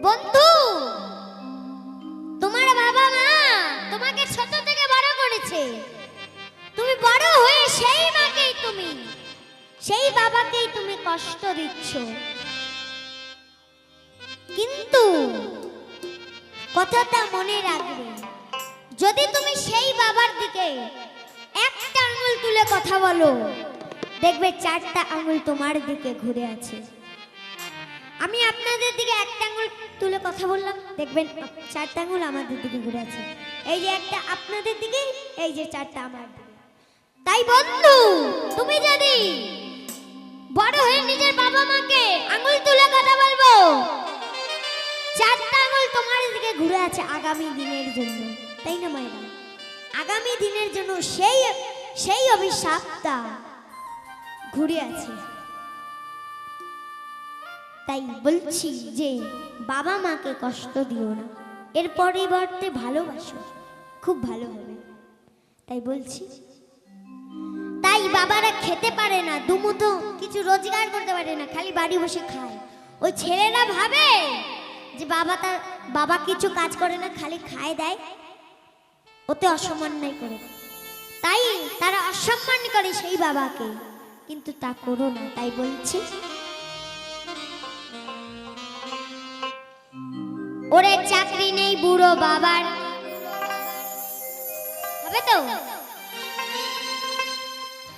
বন্ধু, তোমার বাবা মা তোমাকে ছোট থেকে বড় করেছে। তুমি বড় হয়ে সেই মাকেই তুমি, সেই বাবাকেই তুমি কষ্ট দিচ্ছ। কিন্তু কথাটা মনে রাখবে, যদি তুমি সেই বাবার দিকে একটা আঙুল তুলে কথা বলো, দেখবে চারটা আঙুল তোমার দিকে ঘুরে আছে। আমি আপনাদের দিকে একটা আঙুল তুলে কথা বললাম। দেখবেন চারটা আঙুল আমাদের দিকে ঘুরে আছে। এই যে একটা আপনাদের দিকে, এই যে চারটা আমার তাই বন্ধু, তুমি যদি বড় হয়ে নিজের বাবা মাকে আঙুল তুলে কথা বলব চারটা আঙুল তোমার দিকে ঘুরে আছে আগামী দিনের জন্য। তাই না, মায়েরা? আগামী দিনের জন্য সেই সেই অভিশাপটা ঘুরে আছে। তাই বলছি যে বাবা মাকে কষ্ট দিও না। এর পরিবর্তে ভালোবাসো, খুব ভালো হবে। তাই বলছি, তাই বাবারা খেতে পারে না, দুমুঠো কিছু রোজগার করতে পারে না, খালি বাড়ি বসে খায়। ওই ছেলেরা ভাবে যে বাবা তার, বাবা কিছু কাজ করে না, খালি খায় দেয়। ওতে অসম্মান নাই করে। তাই তারা অসম্মান করে সেই বাবাকে, কিন্তু তা করো না। তাই বলছি ওরে চাকরি নেই বুড়ো বাবার। হবে তো?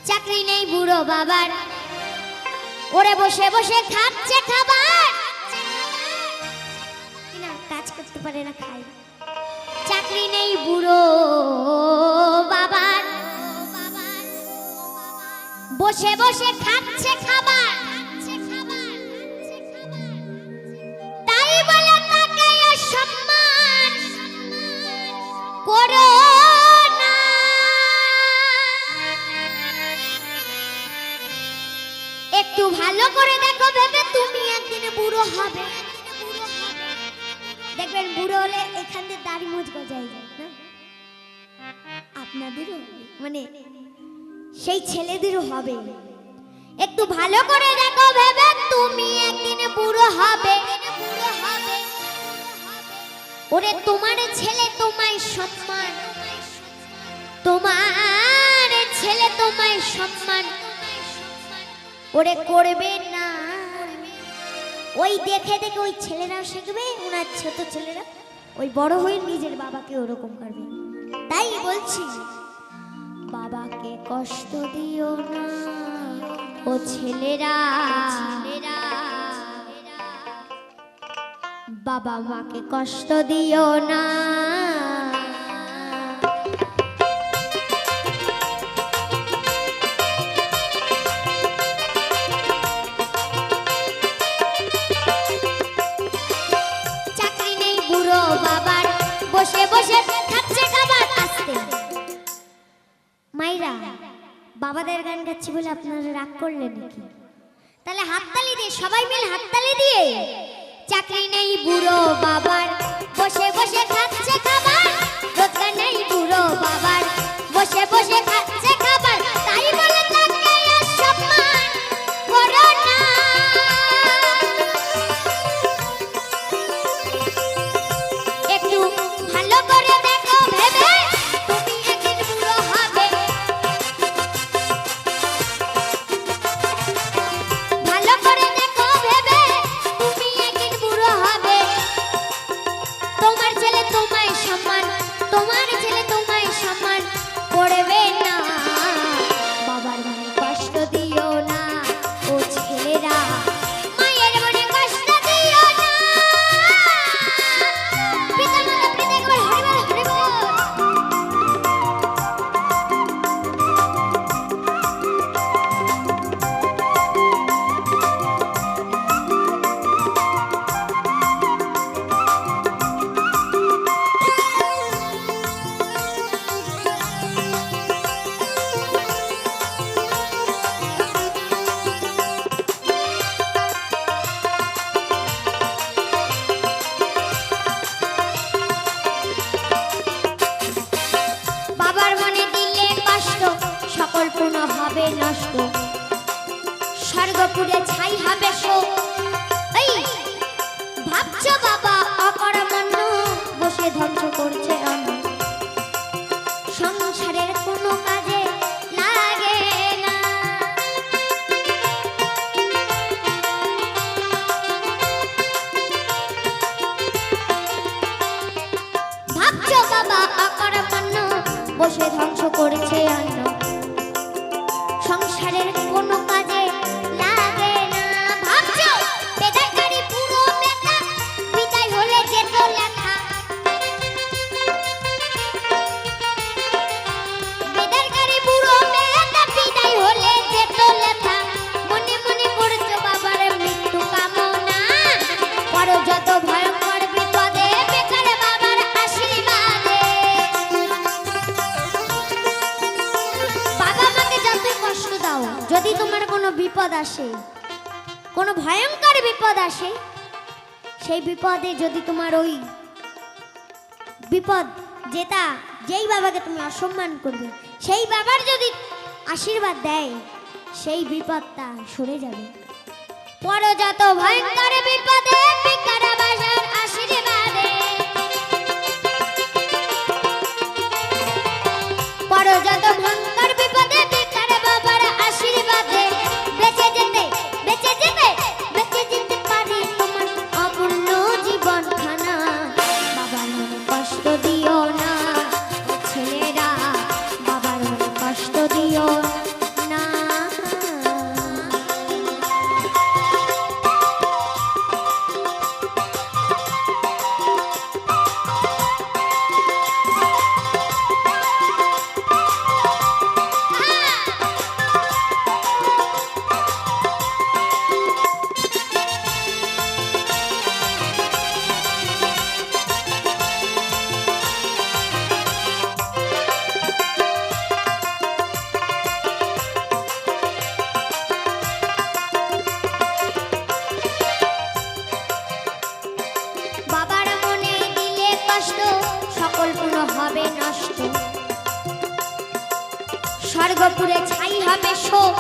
চাকরি নেই বুড়ো বাবার। ওরে বসে বসে খাচ্ছে খাবার। কাজ করতে পারে না খাই চাকরি নেই বুড়ো বাবার। বসে বসে খাচ্ছে খাবার। একটু ভালো করে দেখো ভেবে তুমি একদিনে বুড়ো হবে। দেখবেন বুড়ো হলে এখান দিয়ে দাড়ি যায় না? আপনাদেরও? মানে সেই ছেলেদেরও হবে। একটু ভালো করে দেখো ভেবে তুমি একদিন বুড়ো হবে। ওরে তোমার ছেলে তোমায় সম্মান। তোমার ছেলে তোমায় সম্মান। ওরে করবে না। ওই দেখে দেখে ওই ছেলেরাও শিখবে, ওনার ছোট ছেলেরা। ওই বড় হয়ে নিজের বাবাকে ওরকম করবে। তাই বলছি, বাবাকে কষ্ট দিও না। ও ছেলেরা বাবা মাকে কষ্ট দিও না। চাকরি নেই বুড়ো বাবার, বসে বসে খাচ্ছে খাবার আসতে। মাইরা, বাবাদের গান গাচ্ছি বলে আপনারা রাগ করলেন নাকি? তাহলে হাততালি দিয়ে, সবাই মিলে হাততালি দিয়ে। চাকরি নেই বুড়ো বাবার। বসে বসে খাচ্ছে খাবার, রোজগার নেই বুড়ো বাবার। বসে বসে খাচ্ছে উড়ে ছাই হবে শোক এই ভাবছ বাবা অকর্মান্য বসে ধ্বংস করছে আমি সংসার বিপদ আসে, কোনো ভয়ঙ্কর বিপদ আসে, সেই বিপদে যদি তোমার ওই বিপদ যেটা যেই বাবাকে তুমি অসম্মান করবে, সেই বাবার যদি আশীর্বাদ দেয়, সেই বিপদটা সরে যাবে। পরজাত ভয়ঙ্কর বিপদে বিকারা বাজার The. শ্রেষ্ঠ সকল পুরো হবে নষ্ট। স্বর্গপুরে ছাই হবে শোক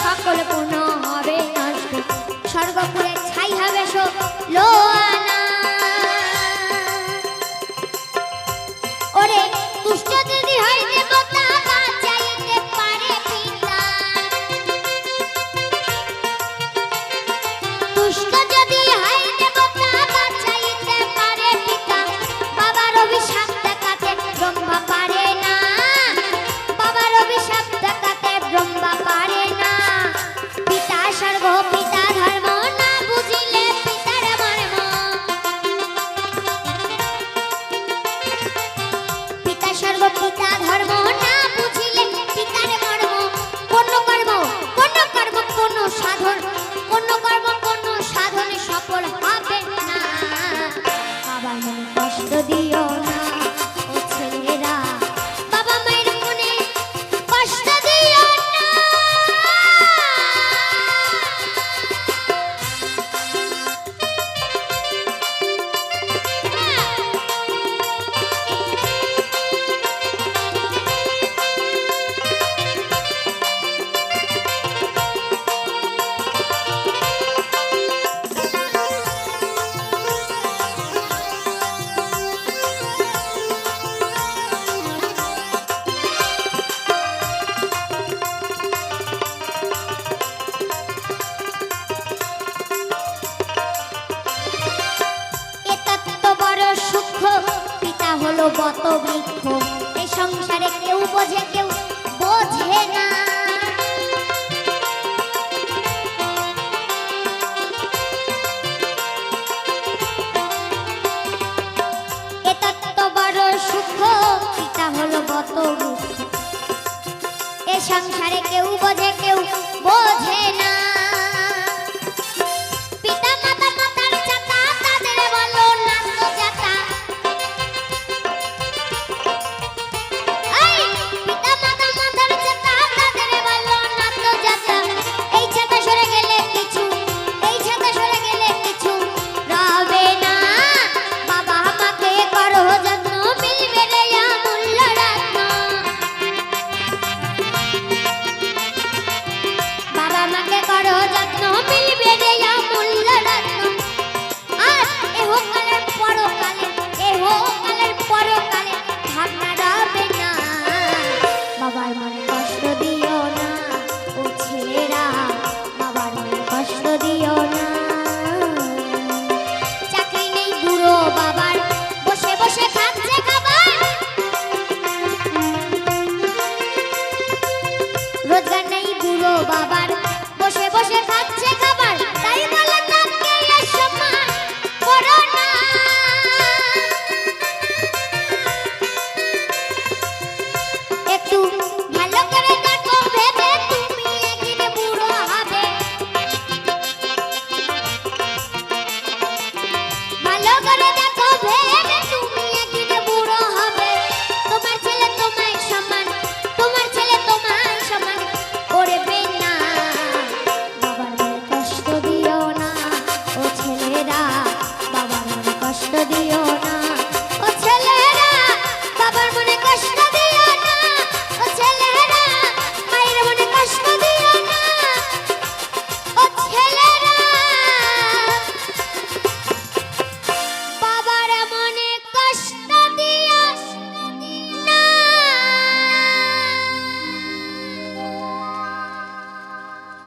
সকল পুনঃ কত বৃক্ষ? এই সংসারে কেউ বোঝে কেউ বোঝে না। হলো এ সংসারে কেউ বোঝে কেউ বোঝে না।